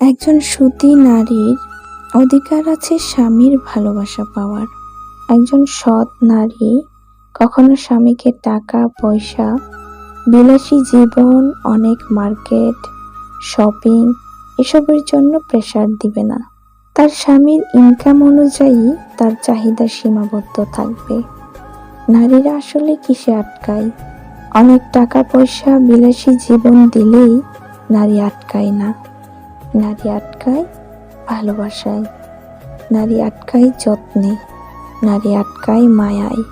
একজন সুতি নারীর অধিকার আছে স্বামীর ভালোবাসা পাওয়ার। একজন সৎ নারী কখনো স্বামীকে টাকা, পয়সা, বিলাসী জীবন, অনেক মার্কেট, শপিং এসবের জন্য প্রেসার দিবে না। তার স্বামীর ইনকাম অনুযায়ী তার চাহিদা সীমাবদ্ধ থাকবে। নারীরা আসলে কিসে আটকায়? অনেক টাকা, পয়সা, বিলাসী জীবন দিলেই নারী আটকায় না। নারী আটকায় ভালোবাসায়। নারী আটকায় যত্নে, নারী আটকায় মায়ায়।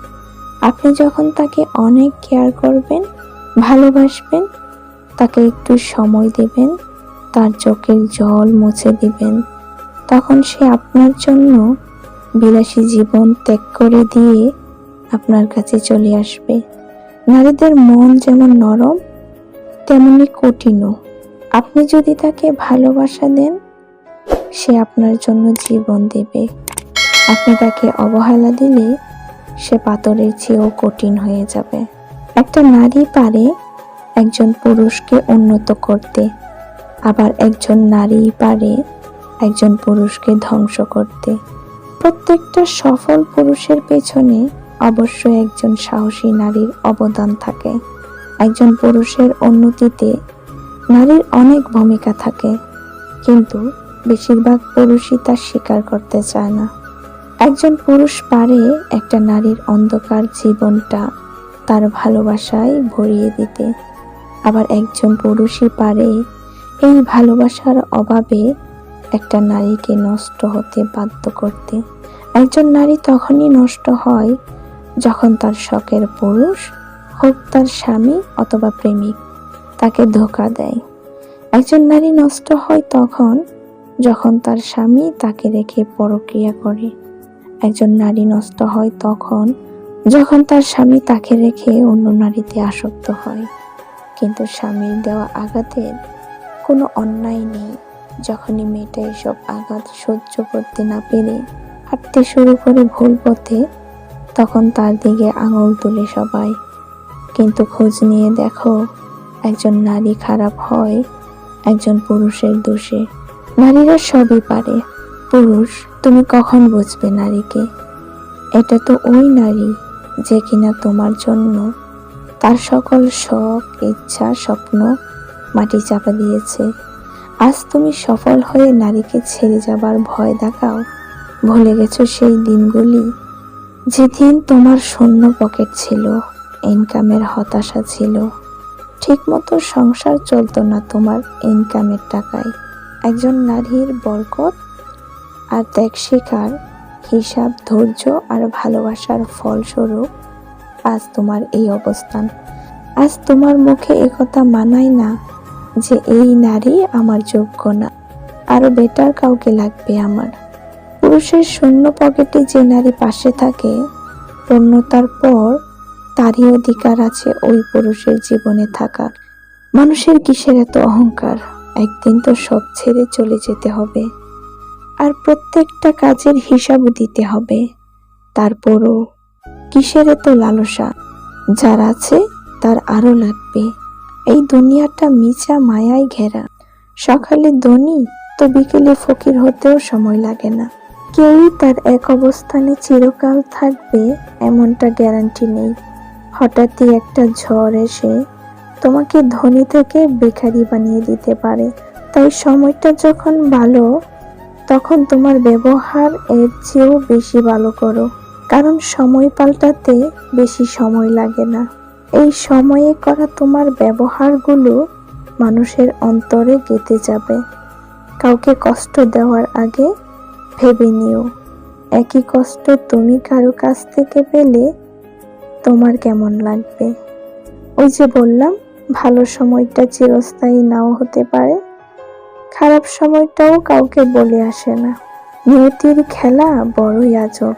আপনি যখন তাকে অনেক কেয়ার করবেন, ভালোবাসবেন, তাকে একটু সময় দেবেন, তার চোখের জল মুছে দিবেন, তখন সে আপনার জন্য বিলাসী জীবন ত্যাগ করে দিয়ে আপনার কাছে চলে আসবে। নারীদের মন যেমন নরম, তেমনি কঠিনও। আপনি যদি তাকে ভালোবাসা দেন, সে আপনার জন্য জীবন দেবে। আপনি তাকে অবহেলা দিলে, সে পাথরের চেয়েও কঠিন হয়ে যাবে। একটা নারী পারে একজন পুরুষকে উন্নত করতে, আবার একজন নারী পারে একজন পুরুষকে ধ্বংস করতে। প্রত্যেকটা সফল পুরুষের পেছনে অবশ্যই একজন সাহসী নারীর অবদান থাকে। একজন পুরুষের উন্নতিতে নারীর অনেক ভূমিকা থাকে, কিন্তু বেশিরভাগ পুরুষই তা স্বীকার করতে চায় না। একজন পুরুষ পারে একটা নারীর অন্ধকার জীবনটা তার ভালোবাসায় ভরিয়ে দিতে, আবার একজন পুরুষই পারে এই ভালোবাসার অভাবে একটা নারীকে নষ্ট হতে বাধ্য করতে। একজন নারী তখনই নষ্ট হয় যখন তার শখের পুরুষ হোক তার স্বামী অথবা প্রেমিক। তাকে ধোকা দেয়। একজন নারী নষ্ট হয় তখন, যখন তার স্বামী তাকে রেখে পরক্রিয়া করে। একজন নারী নষ্ট হয় তখন, যখন তার স্বামী তাকে রেখে অন্য নারীতে আসক্ত হয়। কিন্তু স্বামীর দেওয়া আঘাতের কোনো অন্যায় নেই। যখনই মেয়েটা এসব আঘাত সহ্য করতে না পেরে হাঁটতে শুরু করে ভুল পথে, তখন তার দিকে আঙুল তুলে সবাই। কিন্তু খোঁজ নিয়ে দেখো একজন নারী খারাপ হয়, একজন পুরুষের দোষে। নারীরা সবই পারে। পুরুষ, তুমি কখন বুঝবে নারীকে? এটা তো ওই নারী যে কিনা তোমার জন্য তার সকল শখ, ইচ্ছা, স্বপ্ন মাটি চাপা দিয়েছে। আজ তুমি সফল হয়ে নারীকে ছেড়ে যাবার ভয় দেখাও। ভুলে গেছো সেই দিনগুলি? যেদিন তোমার শূন্য পকেট ছিল ইনকামের হতাশা ছিল। ঠিকমতো সংসার চলতো না তোমার ইনকামের টাকায়। একজন নারীর বরকত আর ত্যাগ শিকার হিসাব, ধৈর্য আর ভালোবাসার ফলস্বরূপ আজ তোমার এই অবস্থান। আজ তোমার মুখে একথা মানায় না যে এই নারী আমার যোগ্য না। আরও বেটার কাউকে লাগবে আমার। পুরুষের শূন্য পকেটে যে নারী পাশে থাকে, পূর্ণতার পর তারই অধিকার আছে ওই পুরুষের জীবনে থাকার মানুষের কিসের এত অহংকার? একদিন তো সব ছেড়ে চলে যেতে হবে। আর প্রত্যেকটা কাজের হিসাবও দিতে হবে। তারপরও কিসের এত লালসা? যার আছে, তার আরও লাগবে। এই দুনিয়াটা মিচা মায়ায় ঘেরা। সকালে ধনী, তো বিকেলে ফকির হতেও সময় লাগে না। কেউই তার এক অবস্থানে চিরকাল থাকবে, এমনটা গ্যারান্টি নেই। হঠাৎই একটা ঝড় এসে তোমাকে ধনী থেকে বেকারি বানিয়ে দিতে পারে। তাই সময়টা যখন ভালো, তখন তোমার ব্যবহার এর চেয়েও বেশি ভালো করো, কারণ সময় পাল্টাতে বেশি সময় লাগে না। এই সময়ে করা তোমার ব্যবহারগুলো মানুষের অন্তরে গেঁথে যাবে। কাউকে কষ্ট দেওয়ার আগে ভেবে নিও। একই কষ্ট তুমি কারও কাছ থেকে পেলে তোমার কেমন লাগবে? ওই যে বললাম, ভালো সময়টা চিরস্থায়ী নাও হতে পারে। খারাপ সময়টাও কাউকে বলে আসে না। নিয়তির খেলা বড়ই আজব।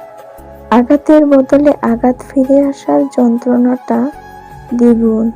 আঘাতের বদলে আঘাত ফিরে আসার যন্ত্রণাটা দ্বিগুণ।